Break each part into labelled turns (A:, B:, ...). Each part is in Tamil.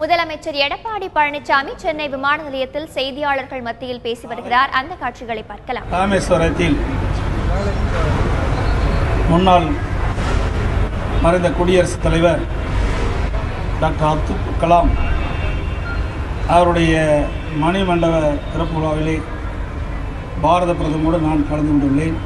A: முதலமைச்சர் எடப்பாடி பழனிசாமி சென்னை விமான நிலையத்தில் செய்தியாளர்கள் மத்தியில் பேசி வருகிறார். அந்த காட்சிகளை பார்க்கலாம்.
B: ராமேஸ்வரத்தில் முன்னாள் மறைந்த குடியரசுத் தலைவர் டாக்டர் அப்துல் கலாம் அவருடைய மணிமண்டப திறப்பு விழாவிலே பாரத பிரதமரோடு நான் கலந்து கொண்டுள்ளேன்.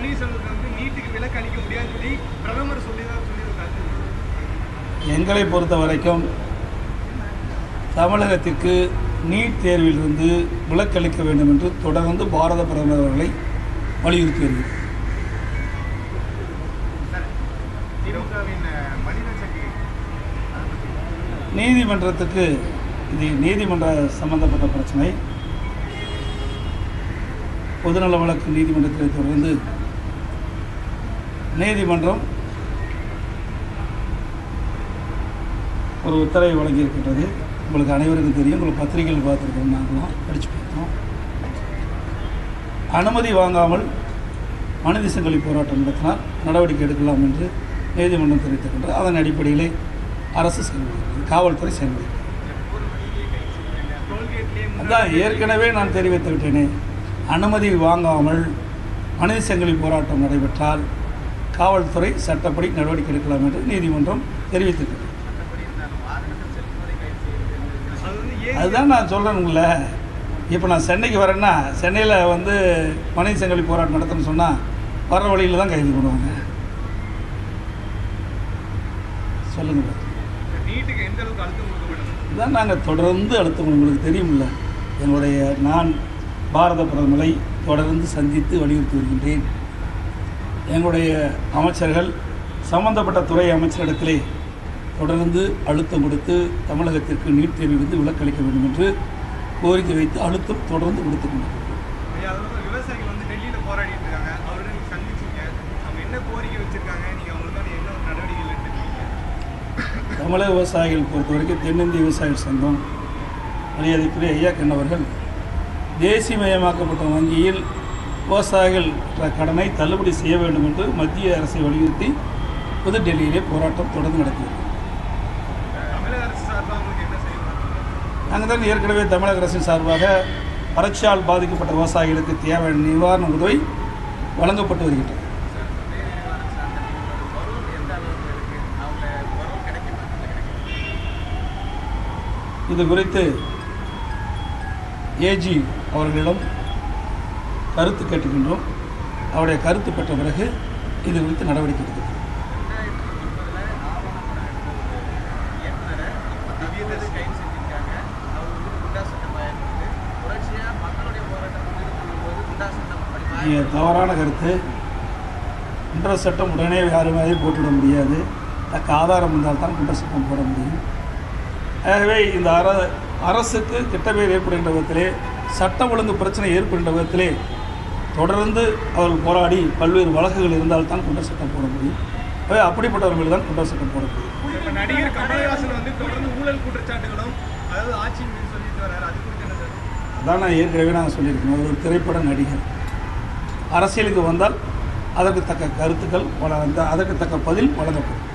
C: பன்னீர்செல்வத்துக்கு வந்து நீட்டுக்கு விலக்கு அளிக்க முடியாதுன்னு சொல்லி பிரதமர் சொல்லிதான் சொல்லியிருக்காரு.
B: எங்களை பொறுத்த வரைக்கும் தமிழகத்திற்கு நீட் தேர்விலிருந்து விலக்களிக்க வேண்டும் என்று தொடர்ந்து பாரத பிரதமர் அவர்களை வலியுறுத்தி வருகிறது நீதிமன்றத்துக்கு இது நீதிமன்ற சம்பந்தப்பட்ட பிரச்சனை. பொதுநல வழக்கு நீதிமன்றத்தில் தொடர்ந்து நீதிமன்றம் ஒரு உத்தரவை வழங்கியிருக்கின்றது. உங்களுக்கு அனைவருக்கும் தெரியும். உங்களுக்கு பத்திரிகைகள் பார்த்துருக்கோம் நாங்களாம் படித்து பார்த்தோம் அனுமதி வாங்காமல் மனித சங்கிலி போராட்டம் நடத்தினால் நடவடிக்கை எடுக்கலாம் என்று நீதிமன்றம் தெரிவித்திருக்கின்றது. அதன் அடிப்படையிலே அரசு செயல்படுகிறது. காவல்துறை செயல்படுகிறது. அதான் ஏற்கனவே நான் தெரிவித்து விட்டேனே. அனுமதி வாங்காமல் மனித சங்கிலி போராட்டம் நடைபெற்றால் காவல்துறை சட்டப்படி நடவடிக்கை எடுக்கலாம் என்று நீதிமன்றம் தெரிவித்திருக்கிறது அதுதான் நான் சொல்கிறேனுங்கள இப்போ நான் சென்னைக்கு வரேன்னா சென்னையில் வந்து மனித சங்கிலி போராட்டம் நடத்தணும்னு சொன்னால் வர்ற வழியில் தான் கைது பண்ணுவாங்க. சொல்லுங்கள் இதுதான் நாங்கள் தொடர்ந்து அழுத்தம் உங்களுக்கு தெரியுமில்ல என்னுடைய நான் பாரத பிரதமரை தொடர்ந்து சந்தித்து வலியுறுத்தி வருகின்றேன். எங்களுடைய அமைச்சர்கள் சம்பந்தப்பட்ட துறை அமைச்சரிடத்திலே தொடர்ந்து அழுத்தம் கொடுத்து தமிழகத்திற்கு நீட் தேர்விலிருந்து விலக்களிக்க வேண்டும் என்று கோரிக்கை வைத்து அழுத்தம் தொடர்ந்து கொடுத்து கொண்டிருக்கிறோம்.
C: வந்து
B: தமிழக விவசாயிகள் பொறுத்த வரைக்கும் தென்னிந்திய விவசாயிகள் சங்கம் மரியாதைக்குரிய ஐயா கண்ணவர்கள் தேசியமயமாக்கப்பட்ட வங்கியில் விவசாயிகள் கடனை தள்ளுபடி செய்ய வேண்டும் என்று மத்திய அரசை வலியுறுத்தி புதுடெல்லியிலே போராட்டம் தொடர்ந்து நடத்தியது நாங்கள் தான் ஏற்கனவே தமிழக அரசின் சார்பாக வறட்சியால் பாதிக்கப்பட்ட விவசாயிகளுக்கு தேவையான நிவாரண உதவி வழங்கப்பட்டு வருகின்றது. இது குறித்து ஏஜி அவர்களிடம் கருத்து கேட்டுக்கின்றோம் அவருடைய கருத்து பெற்ற பிறகு இது குறித்து நடவடிக்கை எடுக்கப்படும் தவறான கருத்து. குன்ற சட்டம் உடனே யாரும் மேலேயும் போட்டுவிட முடியாது. தக்க ஆதாரம் இருந்தால் தான் குற்ற சட்டம் போட முடியும். ஆகவே இந்த அர அரசுக்கு கெட்ட பேர் ஏற்படுகின்ற விதத்திலே சட்டம் ஒழுங்கு பிரச்சனை ஏற்படுகின்ற விதத்திலே தொடர்ந்து அவர்கள் போராடி பல்வேறு வழக்குகள் இருந்தால் தான் குற்ற சட்டம் போட முடியும். ஆகவே அப்படிப்பட்டவர்கள் தான் குற்ற சட்டம் போட முடியும்.
C: நடிகர் கமலஹாசன் வந்து தொடர்ந்து ஊழல் குற்றச்சாட்டுகளும் அதாவது ஆட்சி சொல்லிட்டு வர்றாரு. அது குறித்து
B: அதான் நான் ஏற்கனவே நான் சொல்லியிருக்கேன். ஒரு திரைப்பட நடிகர். அரசியலுக்கு வந்தால் அதற்கு தக்க கருத்துக்கள் அந்த அதற்கு தக்க பதில் வழங்கப்படும்.